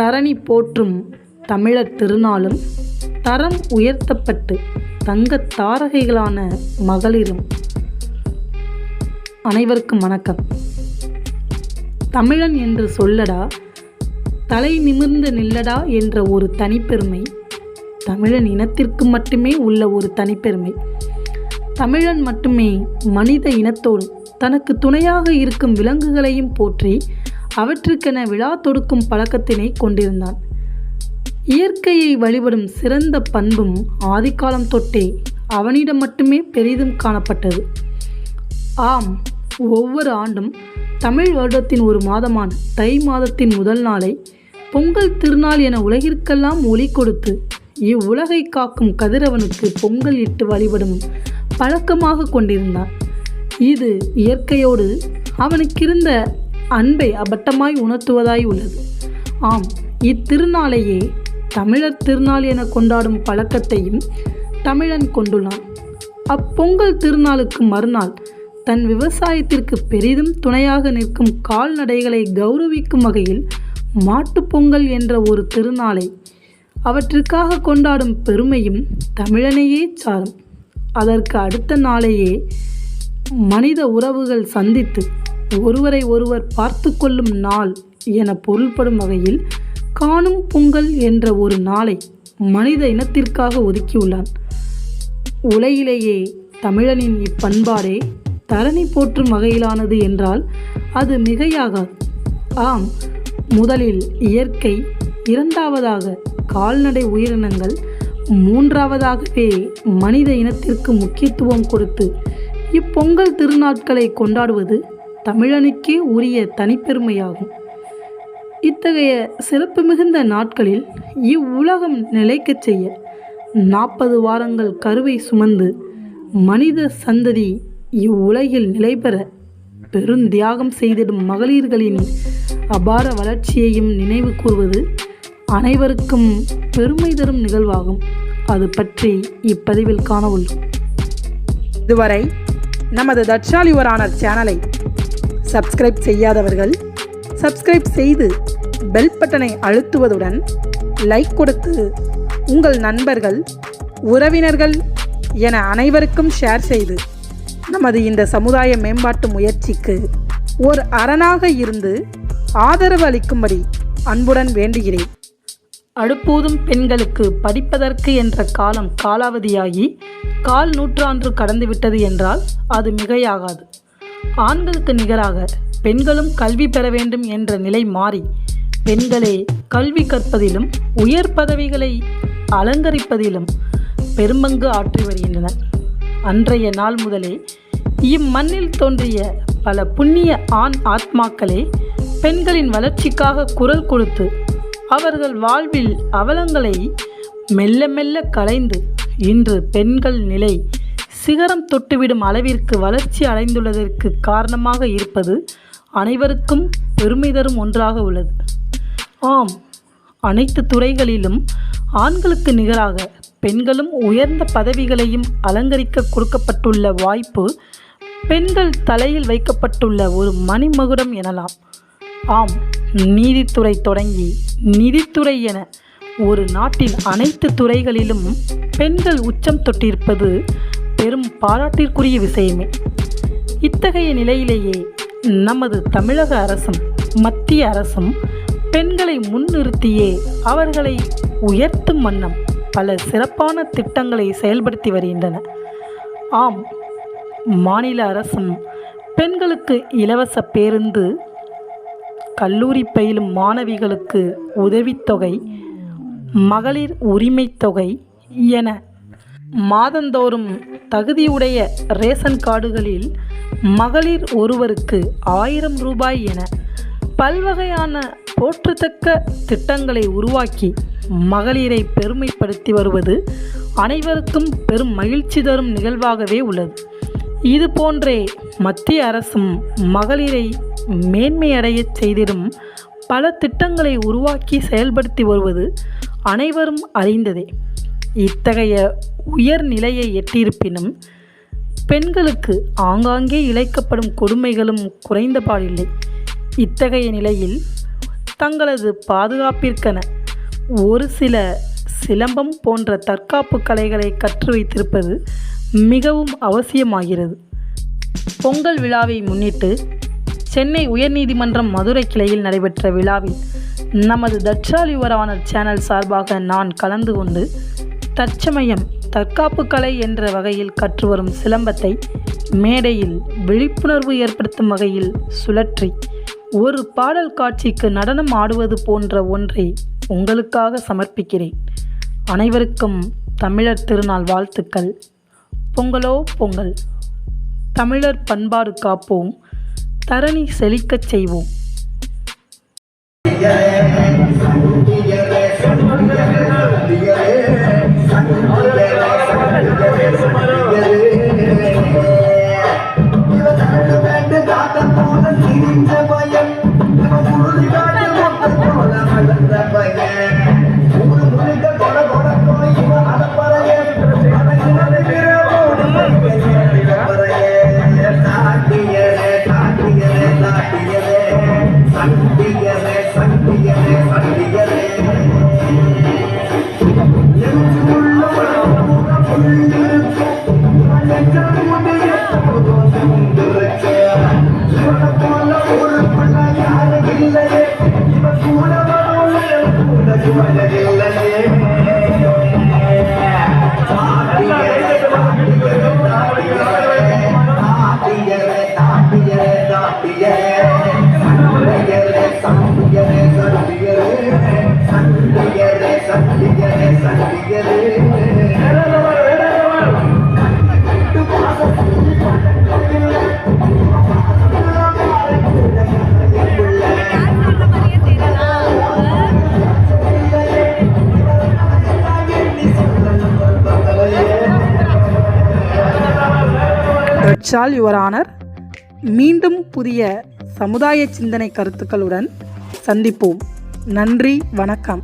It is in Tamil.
தரணி போற்றும் தமிழர் திருநாளும் தரம் உயர்த்தப்பட்டு தங்கத் தாரகைகளான மகளிரும். அனைவருக்கும் வணக்கம். தமிழன் என்று சொல்லடா தலை நிமிர்ந்து நில்லடா என்ற ஒரு தனிப்பெருமை தமிழன் இனத்திற்கு மட்டுமே உள்ள ஒரு தனிப்பெருமை. தமிழன் மட்டுமே மனித இனத்தோடு தனக்கு துணையாக இருக்கும் விலங்குகளையும் போற்றி அவற்றுக்கென விழா தொடுக்கும் பழக்கத்தினை கொண்டிருந்தான். இயற்கையை வழிபடும் சிறந்த பண்பும் ஆதிக்காலம் தொட்டே அவனிடம் மட்டுமே பெரிதும் காணப்பட்டது. ஆம் ஒவ்வொரு ஆண்டும் தமிழ் வருடத்தின் ஒரு மாதமான தை மாதத்தின் முதல் நாளை பொங்கல் திருநாள் என உலகிற்கெல்லாம் ஒளி கொடுத்து இவ்வுலகை காக்கும் கதிரவனுக்கு பொங்கல் இட்டு வழிபடும் பழக்கமாக கொண்டிருந்தான். இது இயற்கையோடு அவனுக்கிருந்த அன்பை அபட்டமாய் உணர்த்துவதாய் உள்ளது. ஆம் இத்திருநாளையே தமிழர் திருநாள் என கொண்டாடும் பழக்கத்தையும் தமிழன் கொண்டுள்ளான். அப்பொங்கல் திருநாளுக்கு மறுநாள் தன் விவசாயத்திற்கு பெரிதும் துணையாக நிற்கும் கால்நடைகளை கௌரவிக்கும் வகையில் மாட்டுப்பொங்கல் என்ற ஒரு திருநாளை அவற்றிற்காக கொண்டாடும் பெருமையும் தமிழனையே சாரும். அதற்கு அடுத்த நாளையே மனித உறவுகள் சந்தித்து ஒருவரை ஒருவர் பார்த்து கொள்ளும் நாள் என பொருள்படும் வகையில் காணும் பொங்கல் என்ற ஒரு நாளை மனித இனத்திற்காக ஒதுக்கியுள்ளான். உலகிலேயே தமிழனின் இப்பண்பாடே தரணி போற்றும் வகையிலானது என்றால் அது மிகையாகாது. ஆம் முதலில் இயற்கை இரண்டாவதாக கால்நடை உயிரினங்கள் மூன்றாவதாகவே மனித இனத்திற்கு முக்கியத்துவம் கொடுத்து இப்பொங்கல் திருநாட்களை கொண்டாடுவது தமிழனுக்கே உரிய தனிப்பெருமையாகும். இத்தகைய சிறப்பு மிகுந்த நாட்களில் இவ்வுலகம் நிலைக்கச் செய்ய நாற்பது வாரங்கள் கருவை சுமந்து மனித சந்ததி இவ்வுலகில் நிலைபெற பெருந்தியாகம் செய்திடும் மகளிர்களின் அபார வளர்ச்சியையும் நினைவு கூறுவது அனைவருக்கும் பெருமை தரும் நிகழ்வாகும். அது பற்றி இப்பதிவில் காண உள்ளோம். இதுவரை நமது தட்சாலிவரான சேனலை சப்ஸ்கிரைப் செய்யாதவர்கள் சப்ஸ்கிரைப் செய்து பெல் பட்டனை அழுத்துவதுடன் லைக் கொடுத்து உங்கள் நண்பர்கள் உறவினர்கள் என அனைவருக்கும் ஷேர் செய்து நமது இந்த சமுதாய மேம்பாட்டு முயற்சிக்கு ஒரு அரணாக இருந்து ஆதரவு அளிக்கும்படி அன்புடன் வேண்டுகிறேன். அடுப்பூதும் பெண்களுக்கு படிப்பதற்கு என்ற காலம் காலாவதியாகி கால் நூற்றாண்டு கடந்துவிட்டது என்றால் அது மிகையாகாது. ஆண்களுக்கு நிகராக பெண்களும் கல்வி பெற வேண்டும் என்ற நிலை மாறி பெண்களே கல்வி கற்பதிலும் உயர் பதவிகளை அலங்கரிப்பதிலும் பெரும்பங்கு ஆற்றி வருகின்றனர். அன்றைய நாள் முதலே இம்மண்ணில் தோன்றிய பல புண்ணிய ஆண் ஆத்மாக்களே பெண்களின் வளர்ச்சிக்காக குரல் கொடுத்து அவர்கள் வாழ்வில் அவலங்களை மெல்ல மெல்ல கலைந்து இன்று பெண்கள் நிலை சிகரம் தொட்டுவிடும் அளவிற்கு வளர்ச்சி அடைந்துள்ளதற்கு காரணமாக இருப்பது அனைவருக்கும் பெருமை தரும் ஒன்றாக உள்ளது. ஆம் அனைத்து துறைகளிலும் ஆண்களுக்கு நிகராக பெண்களும் உயர்ந்த பதவிகளையும் அலங்கரிக்க கொடுக்கப்பட்டுள்ள வாய்ப்பு பெண்கள் தலையில் வைக்கப்பட்டுள்ள ஒரு மணிமகுடம் எனலாம். ஆம் நீதித்துறை தொடங்கி நிதித்துறை என ஒரு நாட்டின் அனைத்து துறைகளிலும் பெண்கள் உச்சம் தொட்டிருப்பது பெரும் பாராட்டிற்குரிய விஷயமே. இத்தகைய நிலையிலேயே நமது தமிழக அரசும் மத்திய அரசும் பெண்களை முன்னிறுத்தியே அவர்களை உயர்த்தும் வண்ணம் பல சிறப்பான திட்டங்களை செயல்படுத்தி வருகின்றன. ஆம் மாநில அரசும் பெண்களுக்கு இலவச பேருந்து கல்லூரி பயிலும் மாணவிகளுக்கு உதவித்தொகை மகளிர் உரிமைத் தொகை என மாதந்தோறும் தகுதியுடைய ரேஷன் கார்டுகளில் மகளிர் ஒருவருக்கு ஆயிரம் ரூபாய் என பல்வகையான போற்றத்தக்க திட்டங்களை உருவாக்கி மகளிரை பெருமைப்படுத்தி வருவது அனைவருக்கும் பெரும் மகிழ்ச்சி தரும் நிகழ்வாகவே உள்ளது. இது போன்றே மத்திய அரசும் மகளிரை மேன்மையடையச் செய்திடும் பல திட்டங்களை உருவாக்கி செயல்படுத்தி வருவது அனைவரும் அறிந்ததே. இத்தகைய உயர் நிலையை எட்டியிருப்பினும் பெண்களுக்கு ஆங்காங்கே இழைக்கப்படும் கொடுமைகளும் குறைந்தபாடில்லை. இத்தகைய நிலையில் தங்களது பாதுகாப்பிற்கென ஒரு சில சிலம்பம் போன்ற தற்காப்பு கலைகளை கற்று வைத்திருப்பது மிகவும் அவசியமாகிறது. பொங்கல் விழாவை முன்னிட்டு சென்னை உயர்நீதிமன்றம் மதுரை கிளையில் நடைபெற்ற விழாவில் நமது தட்சால் சேனல் சார்பாக நான் கலந்து கொண்டு தற்சமயம் தற்காப்பு கலை என்ற வகையில் கற்றுவரும் சிலம்பத்தை மேடையில் விழிப்புணர்வு ஏற்படுத்தும் வகையில் சுழற்றி ஒரு பாடல் காட்சிக்கு நடனம் ஆடுவது போன்ற ஒன்றை உங்களுக்காக சமர்ப்பிக்கிறேன். அனைவருக்கும் தமிழர் திருநாள் வாழ்த்துக்கள். பொங்கலோ பொங்கல். தமிழர் பண்பாடு காப்போம். தரணி செழிக்கச் செய்வோம். Deus. ஷால் யுவர் ஆனர் மீண்டும் புதிய சமுதாய சிந்தனை கருத்துக்களுடன் சந்திப்போம். நன்றி வணக்கம்.